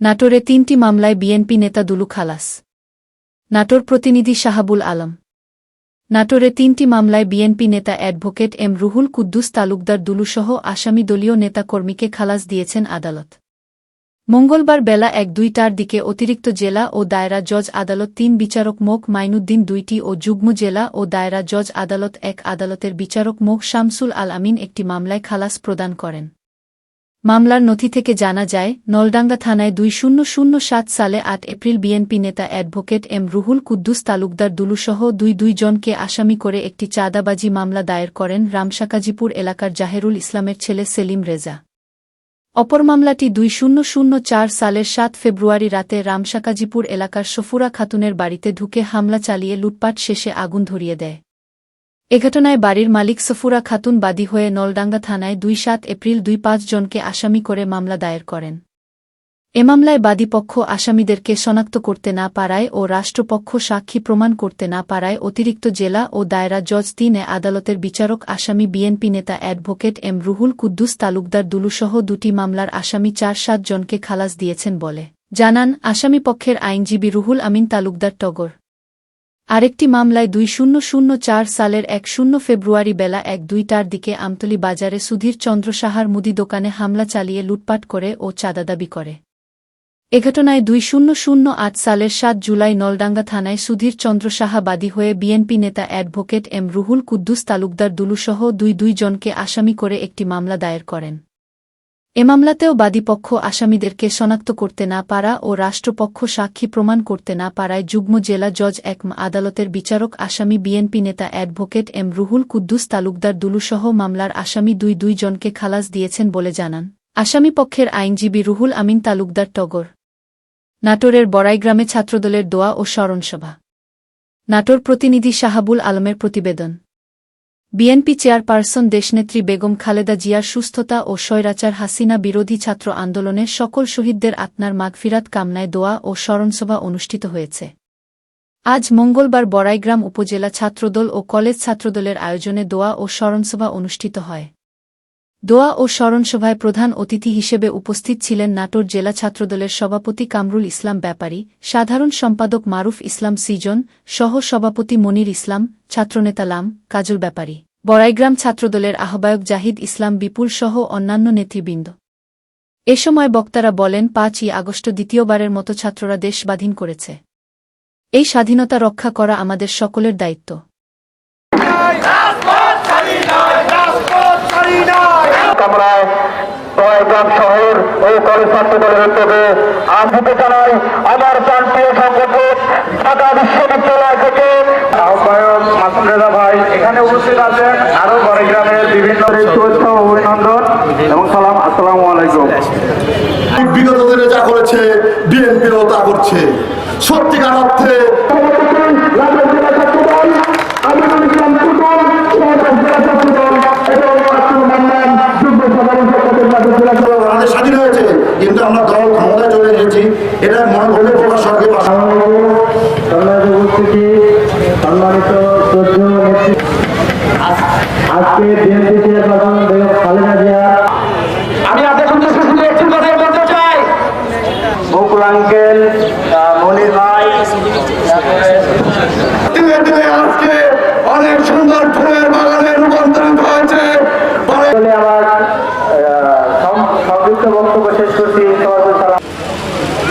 নাটোরে তিনটি মামলায় বিএনপি নেতা দুলু খালাস। নাটোর প্রতিনিধি শাহাবুল আলম। নাটোরে তিনটি মামলায় বিএনপি নেতা অ্যাডভোকেট এম রুহুল কুদ্দুস তালুকদার দুলুসহ আসামি দলীয় নেতাকর্মীকে খালাস দিয়েছেন আদালত। মঙ্গলবার বেলা এক দুইটার দিকে অতিরিক্ত জেলা ও দায়রা জজ আদালত তিন বিচারক মোক মাইনুদ্দিন দুইটি ও যুগ্ম জেলা ও দায়রা জজ আদালত এক আদালতের বিচারক মোক শামসুল আল আমিন একটি মামলায় খালাস প্রদান করেন। মামলার নথি থেকে জানা যায়, নলডাঙ্গা থানায় দুই শূন্য শূন্য সাত সালে আট এপ্রিল বিএনপি নেতা অ্যাডভোকেট এম রুহুল কুদ্দুস তালুকদার দুলুসহ দুই দুইজনকে আসামি করে একটি চাঁদাবাজি মামলা দায়ের করেন রামশাকাজিপুর এলাকার জাহেরুল ইসলামের ছেলে সেলিম রেজা। অপর মামলাটি দুই শূন্য শূন্য চার সালের সাত ফেব্রুয়ারি রাতে রামশাকাজিপুর এলাকার সফুরা খাতুনের বাড়িতে ঢুকে হামলা চালিয়ে লুটপাট শেষে আগুন ধরিয়ে দেয়। এ ঘটনায় বাড়ির মালিক সফুরা খাতুন বাদী হয়ে নলডাঙ্গা থানায় দুই সাত এপ্রিল দুই পাঁচ জনকে আসামি করে মামলা দায়ের করেন। এ মামলায় বাদীপক্ষ আসামিদেরকে শনাক্ত করতে না পারায় ও রাষ্ট্রপক্ষ সাক্ষী প্রমাণ করতে না পারায় অতিরিক্ত জেলা ও দায়রা জজ তিনে আদালতের বিচারক আসামি বিএনপি নেতা অ্যাডভোকেট এম রুহুল কুদ্দুস তালুকদার দুলুসহ দুটি মামলার আসামি চার সাত জনকে খালাস দিয়েছেন বলে জানান আসামি পক্ষের আইনজীবী রুহুল আমিন তালুকদার টগর। আরেকটি মামলায় দুই শূন্য শূন্য চার সালের এক শূন্য ফেব্রুয়ারি বেলা এক দুইটার দিকে আমতলী বাজারে সুধীর চন্দ্র সাহার মুদি দোকানে হামলা চালিয়ে লুটপাট করে ও চাঁদা দাবি করে। এ ঘটনায় দুই শূন্য শূন্য আট সালের সাত জুলাই নলডাঙ্গা থানায় সুধীর চন্দ্র সাহা বাদী হয়ে বিএনপি নেতা অ্যাডভোকেট এম রুহুল কুদ্দুস তালুকদার দুলুসহ দুই দুই জনকে আসামি করে একটি মামলা দায়ের করেন। এ মামলাতেও বাদীপক্ষ আসামিদেরকে শনাক্ত করতে না পারা ও রাষ্ট্রপক্ষ সাক্ষী প্রমাণ করতে না পারায় যুগ্ম জেলা জজ এক আদালতের বিচারক আসামি বিএনপি নেতা অ্যাডভোকেট এম রুহুল কুদ্দুস তালুকদার দুলুসহ মামলার আসামি দুই দুই জনকে খালাস দিয়েছেন বলে জানান। আসামি পক্ষের আইনজীবী রুহুল আমিন তালুকদার টগর। নাটোরের বড়াইগ্রামে ছাত্রদলের দোয়া ও স্মরণসভা। নাটোর প্রতিনিধি শাহাবুল আলমের প্রতিবেদন। বিএনপি চেয়ারপারসন দেশনেত্রী বেগম খালেদা জিয়ার সুস্থতা ও স্বৈরাচার হাসিনা বিরোধী ছাত্র আন্দোলনে সকল শহীদদের আত্মার মাগফিরাত কামনায় দোয়া ও স্মরণসভা অনুষ্ঠিত হয়েছে। আজ মঙ্গলবার বড়াইগ্রাম উপজেলা ছাত্রদল ও কলেজ ছাত্রদলের আয়োজনে দোয়া ও স্মরণসভা অনুষ্ঠিত হয়। দোয়া ও স্মরণসভায় প্রধান অতিথি হিসেবে উপস্থিত ছিলেন নাটোর জেলা ছাত্রদলের সভাপতি কামরুল ইসলাম ব্যাপারী, সাধারণ সম্পাদক মারুফ ইসলাম সিজন সহ সভাপতি মনির ইসলাম, ছাত্রনেতা লাম, কাজল ব্যাপারী, বড়াইগ্রাম ছাত্রদলের আহ্বায়ক জাহিদ ইসলাম বিপুল সহ অন্যান্য নেতৃবৃন্দ। এ সময় বক্তারা বলেন, পাঁচই আগস্ট দ্বিতীয়বারের মতো ছাত্ররা দেশ স্বাধীন করেছে। এই স্বাধীনতা রক্ষা করা আমাদের সকলের দায়িত্ব। দয়াগ্রাম শহর ও কলেজ ছাত্র দলের উদ্যোগে আহ্বান জানাই আমার প্রান্তীয় সংগঠন ঢাকা বিশ্ববিদ্যালয় থেকে। আহ্বায়ক মাসুম রেজা ভাই, এখানে উপস্থিত আছেন আরও বড়গ্রামের বিভিন্ন অভিনন্দন এবং সালাম, আসসালামু আলাইকুম। বিগত দিনে যা করেছে, বিএনপিও তা করছে। সত্যিকার অর্থে এটা মনোভাবের প্রকাশ সরকার সম্মানিত আজকে বিএনপি চেয়ারপারসন বেগম খালেদা জিয়া। আমি আপনাদের শুধু একটি কথাই বলতে চাই। বকুল আঙ্কেল মনির ভাই। আজকে অনেক সুন্দর ফুলের বাগানে রূপান্তরিত হয়েছে। বলে বলে আমার সংক্ষিপ্ত বক্তব্য শেষ করছি।